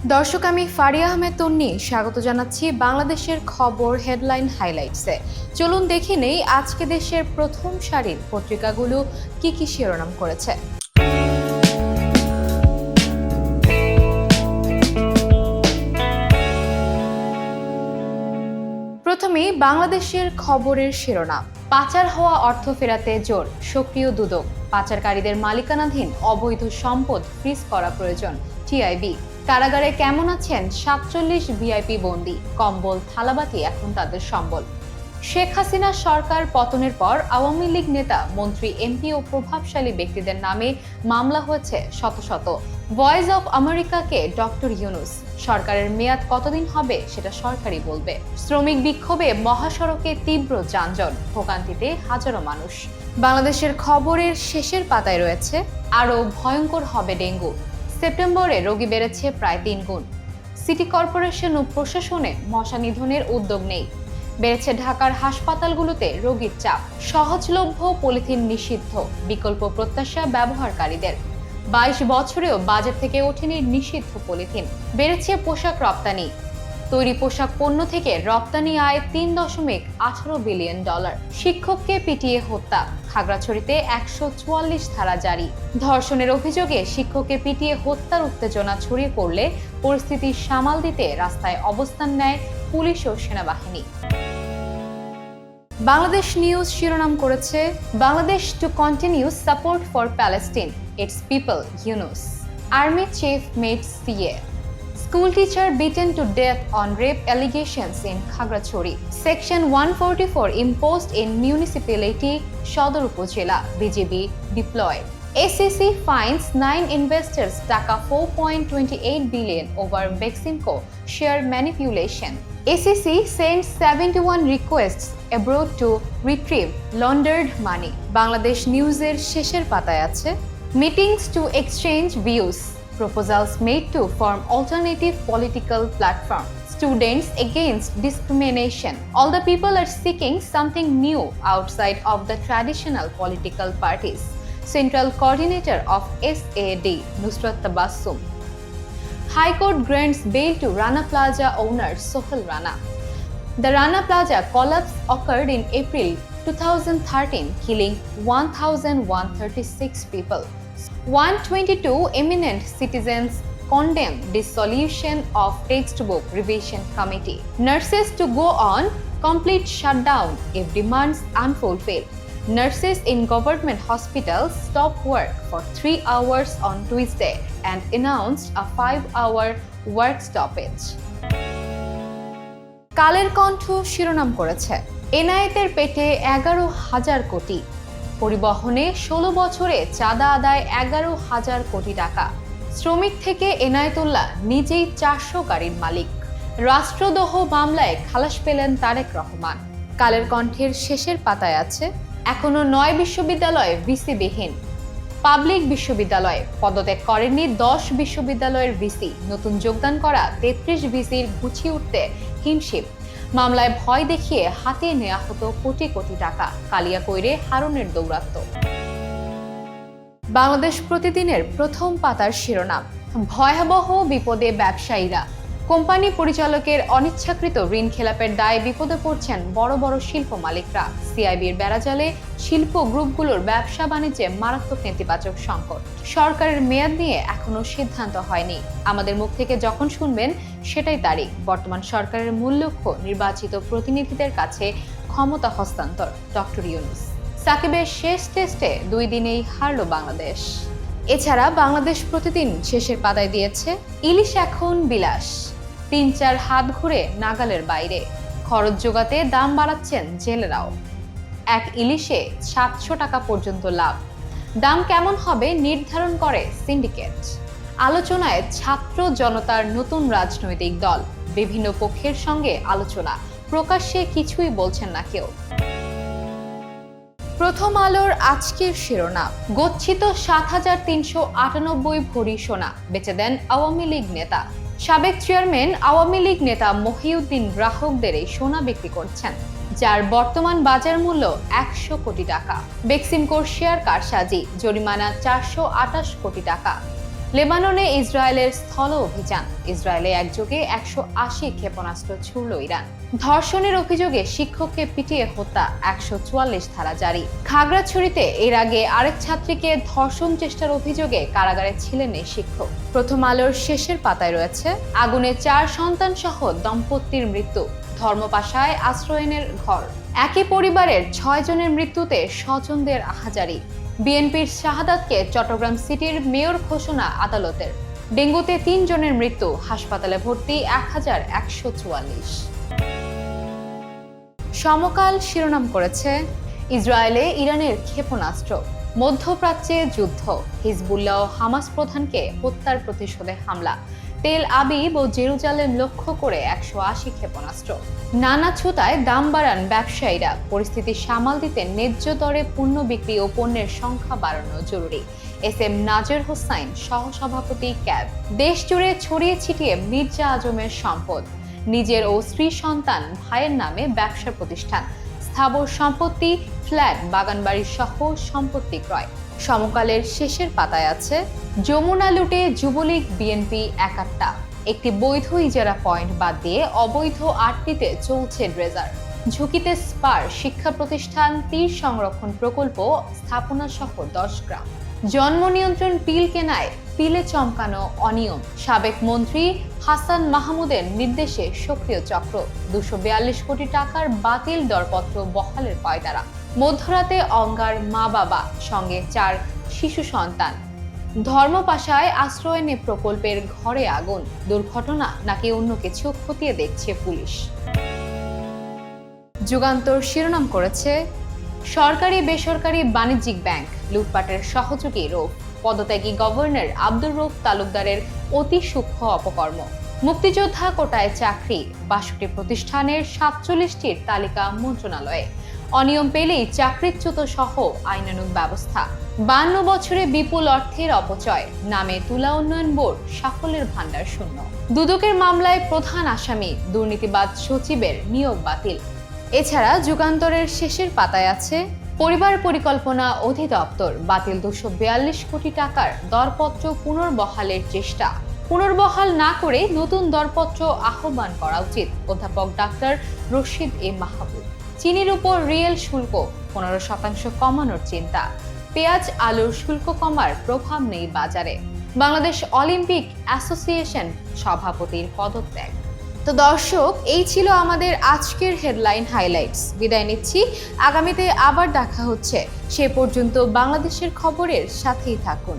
দর্শক, আমি ফারিয়া আহমেদ তন্নি স্বাগত জানাচ্ছি বাংলাদেশের খবর হেডলাইন হাইলাইটসে। চলুন দেখে নেই আজকে দেশের প্রথম সারির পত্রিকাগুলো কি কি শিরোনাম করেছে। প্রথমেই বাংলাদেশের খবরের শিরোনাম। পাচার হওয়া অর্থ ফেরাতে জোর, সক্রিয় দুদক। পাচারকারীদের মালিকানাধীন অবৈধ সম্পদ ফ্রিজ করা প্রয়োজন টিআইবি কারাগারে কেমন আছেন? সাতচল্লিশ ভিআইপি বন্দি, কম্বল থালাবাটি এখন তাদের সম্বল। শেখ হাসিনা সরকার পতনের পর আওয়ামী লীগ নেতা, মন্ত্রী, এমপি ও প্রভাবশালী ব্যক্তিদের নামে মামলা হয়েছে শত শত। ভয়েস অফ আমেরিকাকে ডক্টর ইউনুস, সরকারের মেয়াদ কতদিন হবে সেটা সরকারই বলবে। শ্রমিক বিক্ষোভে মহাসড়কে তীব্র যানজট, ভোগান্তিতে হাজারো মানুষ। বাংলাদেশের খবরের শেষের পাতায় রয়েছে, আরও ভয়ঙ্কর হবে ডেঙ্গু। সেপ্টেম্বরে রোগী বেড়েছে প্রায় তিন গুণ। সিটি কর্পোরেশন ও প্রশাসনে মশা নিধনের উদ্যোগ নেই। বেড়েছে ঢাকার হাসপাতালগুলোতে রোগীর চাপ, সহজলভ্য পলিথিন নিষিদ্ধ, বিকল্প প্রত্যাশা ব্যবহারকারীদের। বাইশ বছরেও বাজার থেকে ওঠেনি নিষিদ্ধ পলিথিন। বেড়েছে পোশাক রপ্তানি তৈরি পোশাক পণ্য থেকে রপ্তানি আয় তিন দশমিক আঠারো বিলিয়ন ডলার। শিক্ষককে পিটিয়ে হত্যা। খাগড়াছড়িতে একশো চুয়াল্লিশ ধারা জারি। ধর্ষণের অভিযোগে শিক্ষককে পিটিয়ে হত্যার উত্তেজনা ছড়িয়ে পড়লে পরিস্থিতি সামাল দিতে রাস্তায় অবস্থান নেয় পুলিশ ও সেনাবাহিনী। বাংলাদেশ নিউজ শিরোনাম করেছে, Bangladesh to continue support for Palestine, its people, Yunus. Army chief met CA. School teacher beaten to death on rape allegations in Khagrachori. Section 144 imposed in municipality Shodor Upazila, BJB deployed. SEC fines nine investors Taka 4.28 billion over Beximco share manipulation. SEC sends 71 requests abroad to retrieve laundered money. Bangladesh নিউজের শেষের পাতায় আছে meetings to exchange views proposals made to form alternative political platform. Students against discrimination. All the people are seeking something new outside of the traditional political parties. Central Coordinator of SAD, Nusrat Tabassum. High Court grants bail to Rana Plaza owner Sohel Rana. The Rana Plaza collapse occurred in April 2013, killing 1,136 people. 122 eminent citizens condemn dissolution of textbook revision committee. Nurses to go on complete shutdown if demands unfulfilled. Nurses in government hospitals stop work for three hours on Tuesday and announced a five-hour work stoppage. Kaler Kantho শিরোনাম করেছে এনায়েতের পেটে এগারো হাজার কোটি পরিবহনে ষোলো বছরে চাঁদা আদায় এগারো হাজার কোটি টাকা। শ্রমিক থেকে এনায়েতুল্লাহ নিজেই চারশো গাড়ির মালিক। রাষ্ট্রদহ মামলায় খালাস পেলেন তারেক রহমান। কালের কণ্ঠের শেষের পাতায় আছে, এখনও নয় বিশ্ববিদ্যালয় ভিসিবিহীন। পাবলিক বিশ্ববিদ্যালয়ে পদত্যাগ করেননি দশ বিশ্ববিদ্যালয়ের ভিসি। নতুন যোগদান করা তেত্রিশ ভিসির গুছিয়ে উঠতে হিমশিম। মামলায় ভয় দেখিয়ে হাতে নেওয়া হতো কোটি কোটি টাকা। কালিয়া কৈরে হারুনের দৌরাত্ম। বাংলাদেশ প্রতিদিনের প্রথম পাতার শিরোনাম। ভয়াবহ বিপদে ব্যবসায়ীরা। কোম্পানি পরিচালকের অনিচ্ছাকৃত ঋণ খেলাপের দায়ে বিপদে পড়ছেন বড় বড় শিল্প মালিকরা। সিআইবির বেড়াজালে শিল্প গ্রুপগুলোর ব্যবসা বাণিজ্যে মারাত্মক নেতিবাচক সংকট। সরকারের মেয়াদ নিয়ে এখনও সিদ্ধান্ত হয়নি। আমাদের মুখ থেকে যখন শুনবেন, সেটাই তারিখ। বর্তমান সরকারের মূল লক্ষ্য নির্বাচিত প্রতিনিধিদের কাছে ক্ষমতা হস্তান্তর। ডক্টর ইউনুস। সাকিবের শেষ টেস্টে দুই দিনেই হারল বাংলাদেশ। এছাড়া বাংলাদেশ প্রতিদিন শেষের পাতায় দিয়েছে, ইলিশ এখন বিলাস। তিন চার হাত ঘুরে নাগালের বাইরে। খরচ যোগাতে দাম বাড়াচ্ছেন জেলেরাও। এক ইলিশে সাতশো টাকা পর্যন্ত লাভ। দাম কেমন হবে নির্ধারণ করে সিন্ডিকেট। আলোচনায় ছাত্র জনতার নতুন রাজনৈতিক দল। বিভিন্ন পক্ষের সঙ্গে আলোচনা। প্রকাশ্যে কিছুই বলছেন না কেউ। প্রথম আলোর আজকের শিরোনাম। গচ্ছিত সাত হাজার তিনশো আটানব্বই ভরি সোনা। বেচে দেন আওয়ামী লীগ নেতা। সাবেক চেয়ারম্যান আওয়ামী লীগ নেতা মহিউদ্দিন গ্রাহকদের এই সোনা বিক্রি করছেন, যার বর্তমান বাজার মূল্য একশো কোটি টাকা। বেক্সিমকোর শেয়ার কারসাজি, জরিমানা চারশো আটাশ কোটি টাকা। লেবাননে ইসরায়েলের স্থল অভিযান। ইসরায়েলে একযোগে একশো আশি ক্ষেপণাস্ত্র ছুড়ল ইরান। ধর্ষণের অভিযোগে শিক্ষককে পিটিয়ে হত্যা, একশো চুয়াল্লিশ ধারা জারি। খাগড়াছড়িতে এর আগে আরেক ছাত্রীকে ধর্ষণ চেষ্টার অভিযোগে কারাগারে ছিলেন এই শিক্ষক। প্রথম আলোর শেষের পাতায় রয়েছে, আগুনে চার সন্তান সহ দম্পতির মৃত্যু। ধর্মপাশায় আশ্রয়নের ঘর। একই পরিবারের ছয় জনের মৃত্যুতে স্বজনদের আহাজারি বিএনপির শাহাদাতকে চট্টগ্রাম সিটির মেয়র ঘোষণা আদালতের। ডেঙ্গুতে তিন জনের মৃত্যু, হাসপাতালে ভর্তি এক হাজার একশো চুয়াল্লিশ। সমকাল শিরোনাম করেছে, ইসরায়েলে ইরানের ক্ষেপণাস্ত্র। মধ্যপ্রাচ্যে যুদ্ধ, হিজবুল্লাহ হামাস প্রধানকে হত্যার প্রতিশোধে হামলা। তেল আবিব ও জেরুজালেম লক্ষ্য করে একশো আশি ক্ষেপণাস্ত্র। নানা ছুতায় দাম বাড়ান ব্যবসায়ীরা। পরিস্থিতি সামাল দিতে ন্যায্য দরে পণ্য বিক্রি ও পণ্যের সংখ্যা বাড়ানো জরুরি। এস এম নাজের হোসাইন সহসভাপতি ক্যাব। দেশ জুড়ে ছড়িয়ে ছিটিয়ে মির্জা আজমের সম্পদ। নিজের ও স্ত্রী সন্তান ভাইয়ের নামে ব্যবসা প্রতিষ্ঠান। স্থাবর সম্পত্তি, ফ্ল্যাট, বাগানবাড়ি সহ সম্পত্তি ক্রয়। সমকালের শেষের পাতায় আছে, যমুনা লুটে যুবলীগ বিএনপি একাত্তা একটি বৈধ ইজারা পয়েন্ট বাদ দিয়ে অবৈধ আটটিতে চলছে ড্রেজার। ঝুঁকিতে স্পার শিক্ষা প্রতিষ্ঠান, তীর সংরক্ষণ প্রকল্প, স্থাপনা সহ দশ গ্রাম। জন্ম নিয়ন্ত্রণ পিল কেনায় পিলে চমকানো অনিয়ম, সাবেক মন্ত্রী হাসান মাহমুদের নির্দেশে সক্রিয় চক্র। দুশো কোটি টাকার বাতিল দরপত্র বহালের পায়তারা। মধ্যরাতে অঙ্গার মা বাবা, সঙ্গে চার শিশু সন্তান। ধর্মপাশায় আশ্রয় নে প্রকল্পের ঘরে আগুন। দুর্ঘটনা নাকি অন্য কিছু খতিয়ে দেখছে পুলিশ। যুগান্তর শিরোনাম করেছে সরকারি, বেসরকারি বাণিজ্যিক ব্যাংক লুটপাটের সহযোগী রোগ পদত্যাগী গভর্নর আব্দুর রৌফ তালুকদারের অতি সূক্ষ্ম অপকর্ম। মুক্তিযোদ্ধা কোটায় চাকরি, বাষট্টি প্রতিষ্ঠানের সাতচল্লিশটির তালিকা মন্ত্রণালয়ে। অনিয়ম পেলেই চাকরিচ্যুত সহ আইনানুগ ব্যবস্থা। বান্ন বছরে বিপুল অর্থের অপচয়, নামে তুলা উন্নয়ন বোর্ড সাফল্যের ভাণ্ডার শূন্য। দুদকের মামলায় প্রধান আসামি, দুর্নীতিবাদ সচিবের নিয়োগ বাতিল। এছাড়া যুগান্তরের শেষের পাতায় আছে পরিবার পরিকল্পনা অধিদপ্তর, বাতিল দুশো বিয়াল্লিশ কোটি টাকার দরপত্র পুনর্বহালের চেষ্টা। পুনর্বহাল না করে নতুন দরপত্র আহ্বান করা উচিত, অধ্যাপক ডাক্তার রশিদ এ মাহবুব। চিনির উপর রিয়েল শুল্ক, পনেরো শতাংশ কমানোর চিন্তা। পেঁয়াজ আলুর শুল্ক কমার প্রভাব নেই বাজারে। বাংলাদেশ অলিম্পিক অ্যাসোসিয়েশন সভাপতির পদত্যাগ। তো দর্শক, এই ছিল আমাদের আজকের হেডলাইন হাইলাইটস। বিদায় নিচ্ছি। আগামীতে আবার দেখা হচ্ছে। সে পর্যন্ত বাংলাদেশের খবরের সাথেই থাকুন।